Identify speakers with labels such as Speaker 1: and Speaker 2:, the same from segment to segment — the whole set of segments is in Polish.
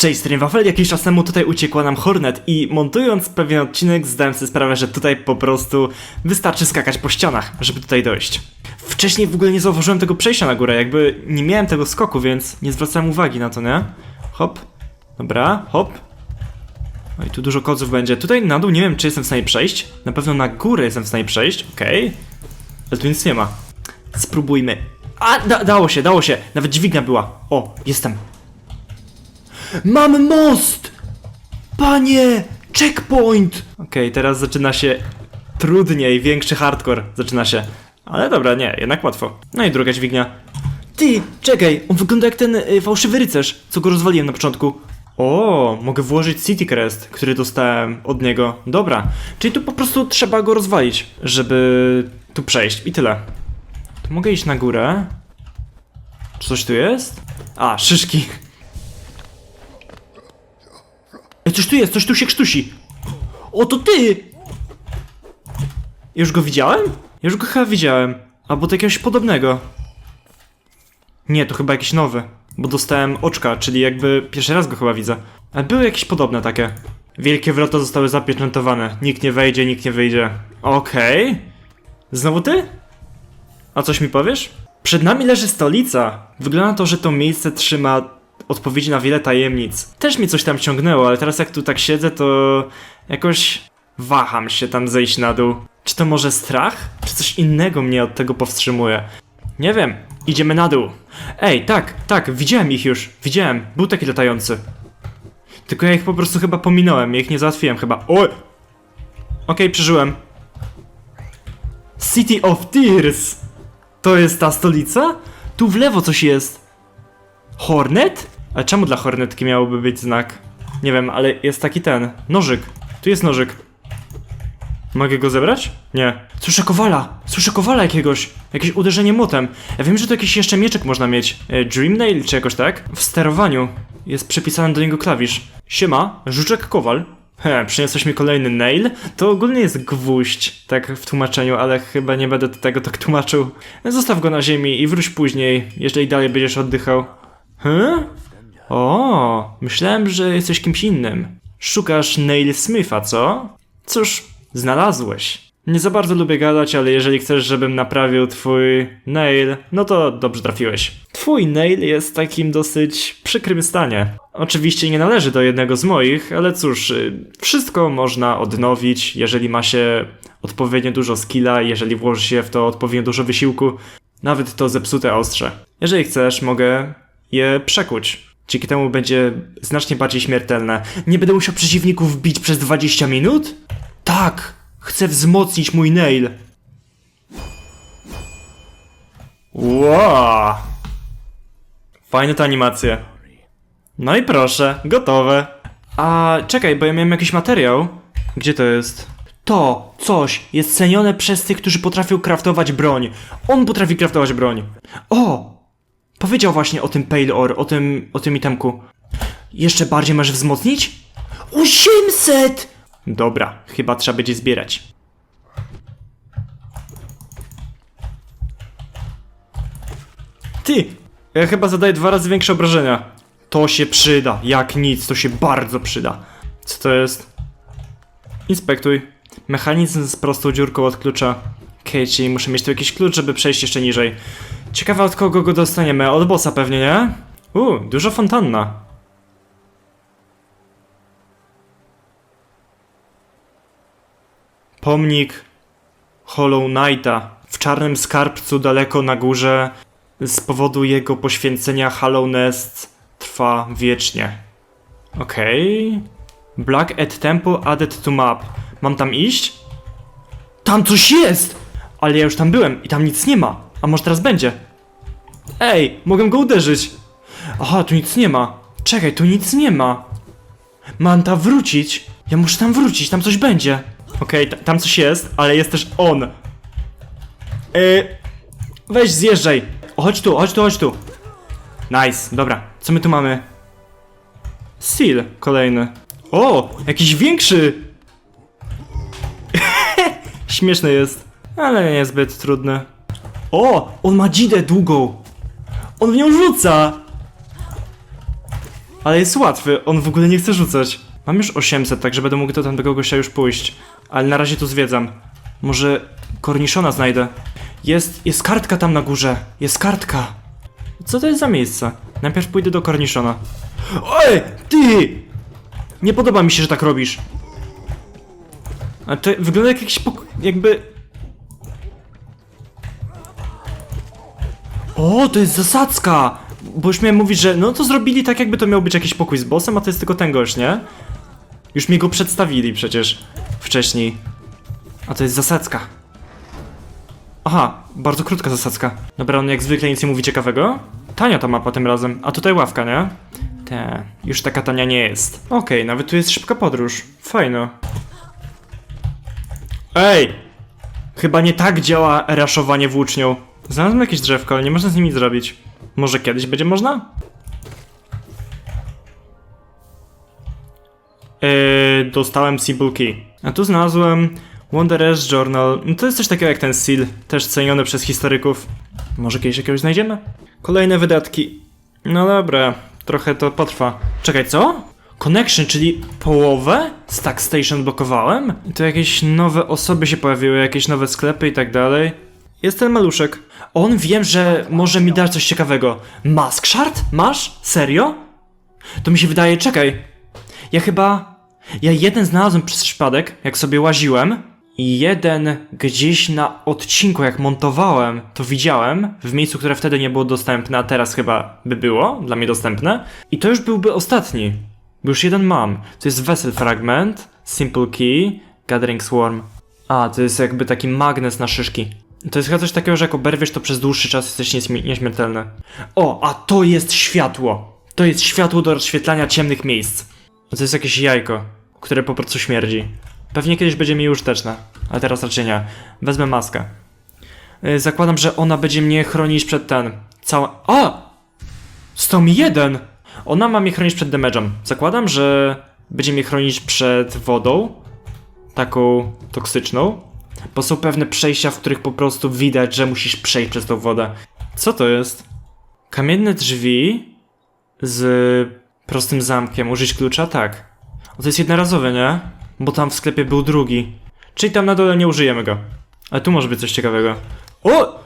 Speaker 1: Cześć, Wafel. Jakiś czas temu tutaj uciekła nam Hornet i montując pewien odcinek zdałem sobie sprawę, że tutaj po prostu wystarczy skakać po ścianach, żeby tutaj dojść. Wcześniej w ogóle nie zauważyłem tego przejścia na górę, jakby nie miałem tego skoku, więc nie zwracałem uwagi na to, nie? Hop. Dobra, hop. No i tu dużo kodzów będzie. Tutaj na dół nie wiem, czy jestem w stanie przejść. Na pewno na górę jestem w stanie przejść, okej. Ale tu nic nie ma. Spróbujmy. A, da, dało się, dało się. Nawet dźwignia była. O, jestem. Mam most! Panie! Checkpoint! Okej, teraz zaczyna się trudniej, większy hardcore zaczyna się. Ale dobra, nie, jednak łatwo. No i druga dźwignia. Ty, czekaj, on wygląda jak ten y, fałszywy rycerz, co go rozwaliłem na początku. O, mogę włożyć City Crest, który dostałem od niego. Dobra, czyli tu po prostu trzeba go rozwalić, żeby tu przejść i tyle. Tu mogę iść na górę. Czy coś tu jest? A, szyszki. Coś tu jest, coś tu się krztusi. O, to ty! Już go widziałem? Już go chyba widziałem. Albo to jakiegoś podobnego. Nie, to chyba jakiś nowy. Bo dostałem oczka, czyli jakby pierwszy raz go chyba widzę. Ale były jakieś podobne takie. Wielkie wrota zostały zapieczętowane. Nikt nie wejdzie, nikt nie wyjdzie. Okej. Znowu ty? A coś mi powiesz? Przed nami leży stolica. Wygląda to, że to miejsce trzyma odpowiedzi na wiele tajemnic. Też mnie coś tam ciągnęło, ale teraz jak tu tak siedzę, to jakoś waham się tam zejść na dół. Czy to może strach? Czy coś innego mnie od tego powstrzymuje? Nie wiem. Idziemy na dół. Ej, tak, tak, widziałem ich już. Widziałem. Był taki latający. Tylko ja ich po prostu chyba pominąłem. Ich nie załatwiłem chyba. Oj! Okej, przeżyłem. City of Tears! To jest ta stolica? Tu w lewo coś jest. Hornet? Ale czemu dla Hornetki miałoby być znak? Nie wiem, ale jest taki ten. Nożyk. Tu jest nożyk. Mogę go zebrać? Nie. Słyszę kowala! Słyszę kowala jakiegoś! Jakieś uderzenie młotem. Ja wiem, że tu jakiś jeszcze mieczek można mieć. E, Dream Nail czy jakoś tak? W sterowaniu jest przypisany do niego klawisz. Siema, żuczek kowal. He, przyniosłeś mi kolejny nail? To ogólnie jest gwóźdź, tak w tłumaczeniu, ale chyba nie będę tego tak tłumaczył. Zostaw go na ziemi i wróć później, jeżeli dalej będziesz oddychał. Hm? O, myślałem, że jesteś kimś innym. Szukasz Nail Smitha, co? Cóż, znalazłeś. Nie za bardzo lubię gadać, ale jeżeli chcesz, żebym naprawił twój nail, no to dobrze trafiłeś. Twój nail jest w takim dosyć przykrym stanie. Oczywiście nie należy do jednego z moich, ale cóż, y, wszystko można odnowić, jeżeli ma się odpowiednio dużo skilla, jeżeli włoży się w to odpowiednio dużo wysiłku, nawet to zepsute ostrze. Jeżeli chcesz, mogę je przekuć. Dzięki temu będzie znacznie bardziej śmiertelne. Nie będę musiał przeciwników bić przez 20 minut? Tak! Chcę wzmocnić mój nail. Wow! Fajne te animacje. No i proszę, gotowe. A czekaj, bo ja miałem jakiś materiał. Gdzie to jest? To coś jest cenione przez tych, którzy potrafią kraftować broń. On potrafi kraftować broń. O! Powiedział właśnie o tym Pale Ore, o tym, o tym itemku. Jeszcze bardziej masz wzmocnić? 800! Dobra, chyba trzeba będzie zbierać. Ty! Ja chyba zadaję dwa razy większe obrażenia. To się przyda, jak nic, to się bardzo przyda. Co to jest? Inspektuj. Mechanizm z prostą dziurką od klucza. Okej, muszę mieć tu jakiś klucz, żeby przejść jeszcze niżej. Ciekawe od kogo go dostaniemy, od bossa pewnie, nie? U, dużo fontanna. Pomnik Hollow Knighta w czarnym skarbcu daleko na górze z powodu jego poświęcenia Hallownest trwa wiecznie. Okej. Black at Temple added to map. Mam tam iść? Tam coś jest! Ale ja już tam byłem i tam nic nie ma. A może teraz będzie? Ej, mogę go uderzyć. Aha, tu nic nie ma. Czekaj, tu nic nie ma. Mam tam wrócić. Ja muszę tam wrócić, tam coś będzie. Okej, ta- tam coś jest, ale jest też on. Yy, weź zjeżdżaj. O, chodź tu, chodź tu, chodź tu. Nice, dobra. Co my tu mamy? Seal, kolejny. O, jakiś większy. Śmieszny jest, ale niezbyt trudny. O, on ma dzidę długą. On w nią rzuca. Ale jest łatwy, on w ogóle nie chce rzucać. Mam już 800, także będę mógł do tamtego gościa już pójść. Ale na razie tu zwiedzam. Może korniszona znajdę. Jest, jest kartka tam na górze. Jest kartka. Co to jest za miejsce? Najpierw pójdę do korniszona. Oj, ty! Nie podoba mi się, że tak robisz. To wygląda jak jakiś pok... jakby... O, to jest zasadzka! Bo już miałem mówić, że no to zrobili tak, jakby to miał być jakiś pokój z bossem, a to jest tylko ten gość, nie? Już mi go przedstawili przecież wcześniej. A to jest zasadzka. Aha, bardzo krótka zasadzka. Dobra, on jak zwykle nic nie mówi ciekawego. Tania ta mapa tym razem, a tutaj ławka, nie? Te, już taka tania nie jest. Okej, nawet tu jest szybka podróż. Fajno. Ej! Chyba nie tak działa raszowanie włócznią. Znalazłem jakieś drzewko, ale nie można z nimi zrobić. Może kiedyś będzie można? Yy, dostałem Simple Key. A tu znalazłem Wanderer's Journal. No To jest coś takiego jak ten seal, też ceniony przez historyków. Może kiedyś jakiegoś znajdziemy? Kolejne wydatki. No dobra, trochę to potrwa. Czekaj, co? Connection, czyli połowę? Stack Station blokowałem? To jakieś nowe osoby się pojawiły, jakieś nowe sklepy i tak dalej. Jest ten maluszek. On wiem, że może mi dać coś ciekawego. Mask Shard? Masz? Serio? To mi się wydaje, czekaj. Ja chyba. Ja jeden znalazłem przez przypadek, jak sobie łaziłem. I jeden gdzieś na odcinku, jak montowałem, to widziałem w miejscu, które wtedy nie było dostępne, a teraz chyba by było dla mnie dostępne. I to już byłby ostatni. Bo już jeden mam. To jest Vessel Fragment, Simple Key, Gathering Swarm. A, to jest jakby taki magnes na szyszki. To jest chyba coś takiego, że jak oberwiesz, to przez dłuższy czas jesteś nieśmie- nieśmiertelny. O, a to jest światło. To jest światło do rozświetlania ciemnych miejsc. To jest jakieś jajko, które po prostu śmierdzi. Pewnie kiedyś będzie mi użyteczne, ale teraz raczej nie. Wezmę maskę. Yy, zakładam, że ona będzie mnie chronić przed ten. Cała. A! Stał mi jeden! Ona ma mnie chronić przed damage'em. Zakładam, że będzie mnie chronić przed wodą. Taką toksyczną. Bo są pewne przejścia, w których po prostu widać, że musisz przejść przez tą wodę. Co to jest? Kamienne drzwi z prostym zamkiem. Użyć klucza? Tak. O, to jest jednorazowe, nie? Bo tam w sklepie był drugi. Czyli tam na dole nie użyjemy go. Ale tu może być coś ciekawego. O!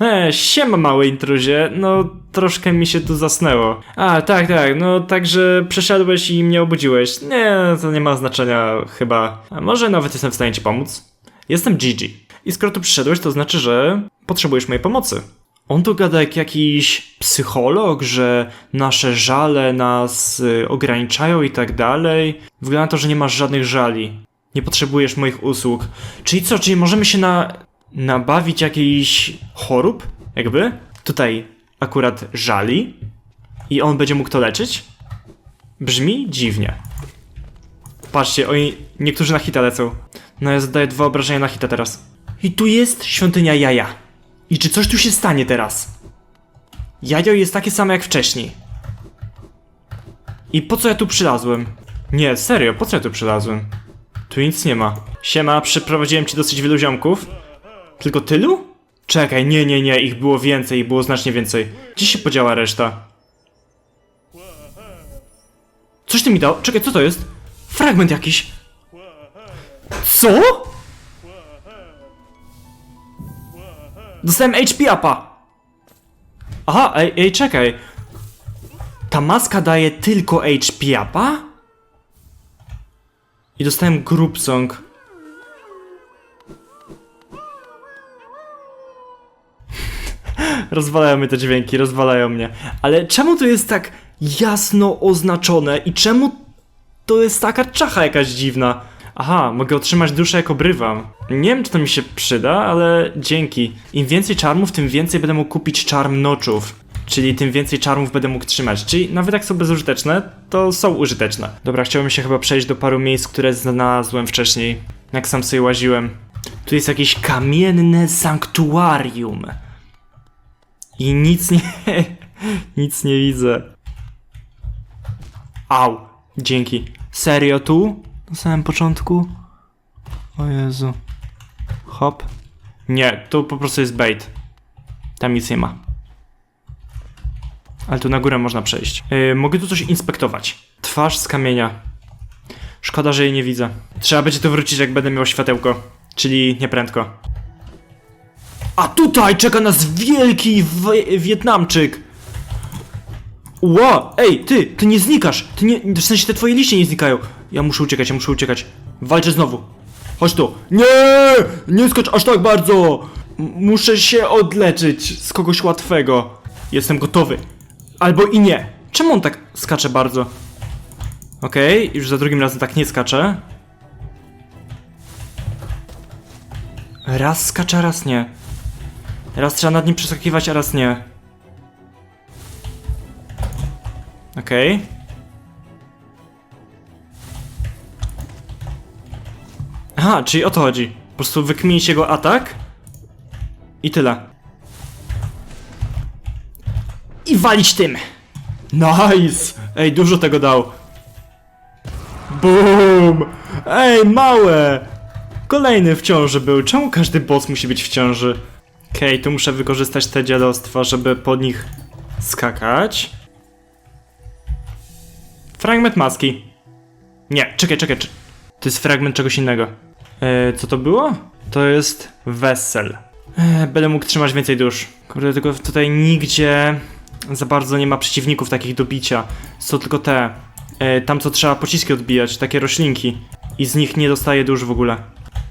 Speaker 1: E, siema mały intruzie, no troszkę mi się tu zasnęło. A, tak, tak, no także przeszedłeś i mnie obudziłeś. Nie, to nie ma znaczenia chyba. A może nawet jestem w stanie ci pomóc? Jestem Gigi. I skoro tu przyszedłeś, to znaczy, że potrzebujesz mojej pomocy. On tu gada jak jakiś psycholog, że nasze żale nas y, ograniczają i tak dalej. Wygląda na to, że nie masz żadnych żali. Nie potrzebujesz moich usług. Czyli co, czyli możemy się na... nabawić jakichś chorób? Jakby? Tutaj akurat żali. I on będzie mógł to leczyć? Brzmi dziwnie. Patrzcie, oni... niektórzy na hita lecą. No ja zadaję dwa obrażenia na hita teraz. I tu jest świątynia jaja. I czy coś tu się stanie teraz? Jajo jest takie samo jak wcześniej. I po co ja tu przylazłem? Nie, serio, po co ja tu przylazłem? Tu nic nie ma. Siema, przyprowadziłem ci dosyć wielu ziomków. Tylko tylu? Czekaj, nie, nie, nie, ich było więcej, ich było znacznie więcej. Gdzie się podziała reszta? Coś ty mi dał? Czekaj, co to jest? Fragment jakiś. Co? Dostałem HP upa. Aha, ej, ej, czekaj. Ta maska daje tylko HP upa? I dostałem group song. rozwalają mnie te dźwięki, rozwalają mnie. Ale czemu to jest tak jasno oznaczone i czemu to jest taka czacha jakaś dziwna? Aha, mogę otrzymać duszę jako brywam. Nie wiem, czy to mi się przyda, ale dzięki. Im więcej czarmów, tym więcej będę mógł kupić czarm noczów. Czyli tym więcej czarmów będę mógł trzymać. Czyli nawet jak są bezużyteczne, to są użyteczne. Dobra, chciałbym się chyba przejść do paru miejsc, które znalazłem wcześniej. Jak sam sobie łaziłem. Tu jest jakieś kamienne sanktuarium. I nic nie... nic nie widzę. Au, dzięki. Serio tu? Na samym początku? O Jezu. Hop. Nie, to po prostu jest bait. Tam nic nie ma. Ale tu na górę można przejść. Yy, mogę tu coś inspektować. Twarz z kamienia. Szkoda, że jej nie widzę. Trzeba będzie tu wrócić, jak będę miał światełko. Czyli nieprędko. A tutaj czeka nas wielki Wietnamczyk! Ło! Ej, ty! Ty nie znikasz! Ty nie... W sensie te twoje liście nie znikają. Ja muszę uciekać, ja muszę uciekać. Walczę znowu. Chodź tu. Nie! Nie skocz aż tak bardzo! M- muszę się odleczyć z kogoś łatwego. Jestem gotowy. Albo i nie. Czemu on tak skacze bardzo? Okej, już za drugim razem tak nie skacze. Raz skacze, raz nie. Raz trzeba nad nim przeskakiwać, a raz nie. Okej. Aha, czyli o to chodzi. Po prostu wykminić jego atak. I tyle. I walić tym! Nice! Ej, dużo tego dał. Boom! Ej, małe! Kolejny w ciąży był. Czemu każdy boss musi być w ciąży? Okej, tu muszę wykorzystać te dziadostwa, żeby pod nich skakać. Fragment maski. Nie, czekaj, czekaj. czy- To jest fragment czegoś innego. E, co to było? To jest wesel. E, będę mógł trzymać więcej dusz. Kurde, tylko tutaj nigdzie za bardzo nie ma przeciwników takich do bicia. Są tylko te. E, tam co trzeba pociski odbijać, takie roślinki. I z nich nie dostaję dusz w ogóle.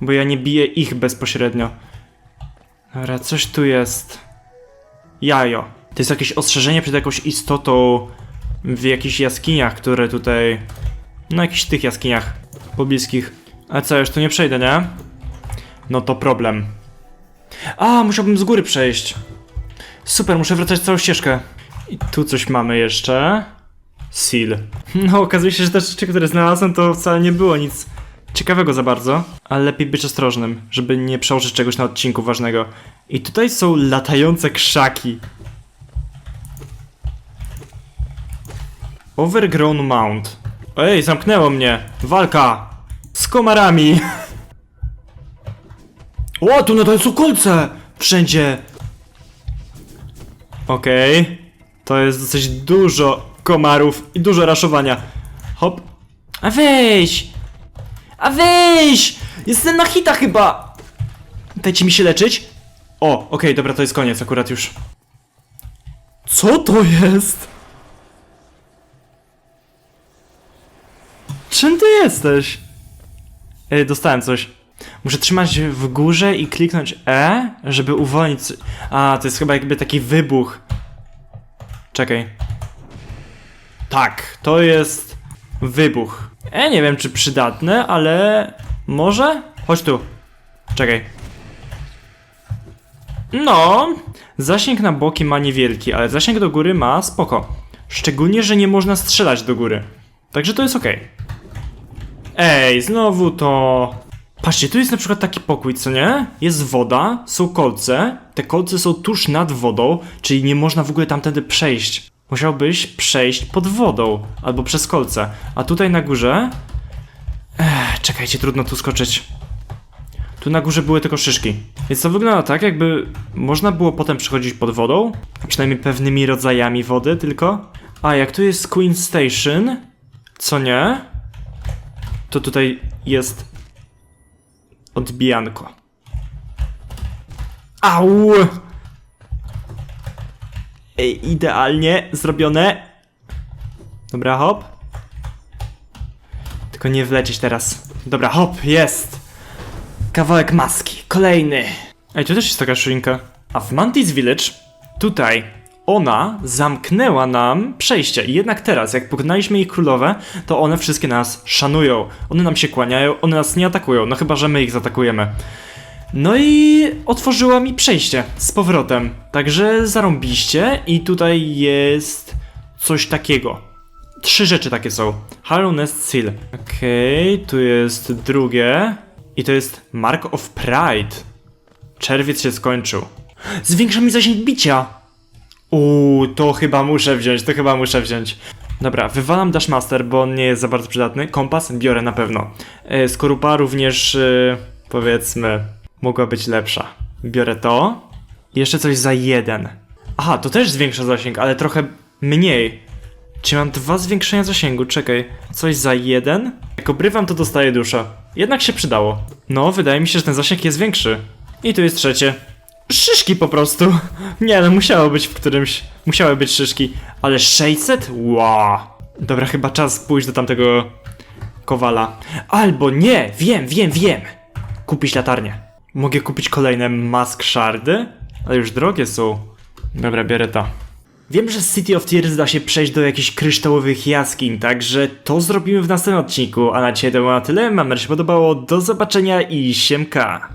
Speaker 1: Bo ja nie biję ich bezpośrednio. Dobra, coś tu jest. Jajo. To jest jakieś ostrzeżenie przed jakąś istotą w jakichś jaskiniach, które tutaj. No, jakichś tych jaskiniach pobliskich. Ale co, już tu nie przejdę, nie? No to problem. A, musiałbym z góry przejść. Super, muszę wracać całą ścieżkę. I tu coś mamy jeszcze. Seal. No, okazuje się, że te rzeczy, które znalazłem, to wcale nie było nic ciekawego za bardzo. Ale lepiej być ostrożnym, żeby nie przełożyć czegoś na odcinku ważnego. I tutaj są latające krzaki. Overgrown Mount. Ej, zamknęło mnie. Walka. Z komarami. O, tu nadal są kolce. Wszędzie. Okej. To jest dosyć dużo komarów i dużo raszowania. Hop. A weź. A weź. Jestem na hita chyba. Dajcie mi się leczyć. O, okej, dobra, to jest koniec akurat już. Co to jest? Czym ty jesteś? Ej, dostałem coś. Muszę trzymać w górze i kliknąć E, żeby uwolnić. A, to jest chyba jakby taki wybuch. Czekaj. Tak, to jest wybuch. E, nie wiem czy przydatne, ale może? Chodź tu. Czekaj. No, zasięg na boki ma niewielki, ale zasięg do góry ma spoko. Szczególnie, że nie można strzelać do góry. Także to jest ok. Ej, znowu to. Patrzcie, tu jest na przykład taki pokój, co nie? Jest woda, są kolce. Te kolce są tuż nad wodą, czyli nie można w ogóle tamtędy przejść. Musiałbyś przejść pod wodą albo przez kolce. A tutaj na górze. Ech, czekajcie, trudno tu skoczyć. Tu na górze były tylko szyszki. Więc to wygląda tak, jakby można było potem przechodzić pod wodą, przynajmniej pewnymi rodzajami wody tylko. A jak tu jest Queen Station, co nie? To tutaj jest odbijanko. Au! Ej, idealnie zrobione. Dobra, hop. Tylko nie wlecieć teraz. Dobra, hop, jest. Kawałek maski, kolejny. Ej, tu też jest taka szynka. A w Mantis Village, tutaj, ona zamknęła nam przejście. I jednak teraz, jak pognaliśmy ich królowe, to one wszystkie nas szanują. One nam się kłaniają, one nas nie atakują, no chyba, że my ich zaatakujemy. No i otworzyła mi przejście z powrotem. Także zarąbiście i tutaj jest coś takiego. Trzy rzeczy takie są. Harrow Nest Seal. Okej, tu jest drugie. I to jest Mark of Pride. Czerwiec się skończył. Zwiększa mi zasięg bicia. Uuu, to chyba muszę wziąć, to chyba muszę wziąć. Dobra, wywalam Dashmaster, bo on nie jest za bardzo przydatny. Kompas biorę na pewno. E, skorupa również, e, powiedzmy, mogła być lepsza. Biorę to. Jeszcze coś za jeden. Aha, to też zwiększa zasięg, ale trochę Mniej. Czy mam dwa zwiększenia zasięgu? Czekaj, coś za jeden? Jak obrywam, to dostaję dusza. Jednak się przydało. No, wydaje mi się, że ten zasięg jest większy. I tu jest trzecie. Szyszki po prostu. Nie no, musiało być w którymś. Musiały być szyszki. Ale 600? Wow. Dobra, chyba czas pójść do tamtego kowala. Albo nie, wiem, wiem, wiem. Kupić latarnię. Mogę kupić kolejne mask shardy? Ale już drogie są. Dobra, biorę to. Wiem, że z City of Tears da się przejść do jakichś kryształowych jaskiń, także to zrobimy w następnym odcinku. A na dzisiaj to było na tyle. Mam nadzieję, że się podobało. Do zobaczenia i siemka.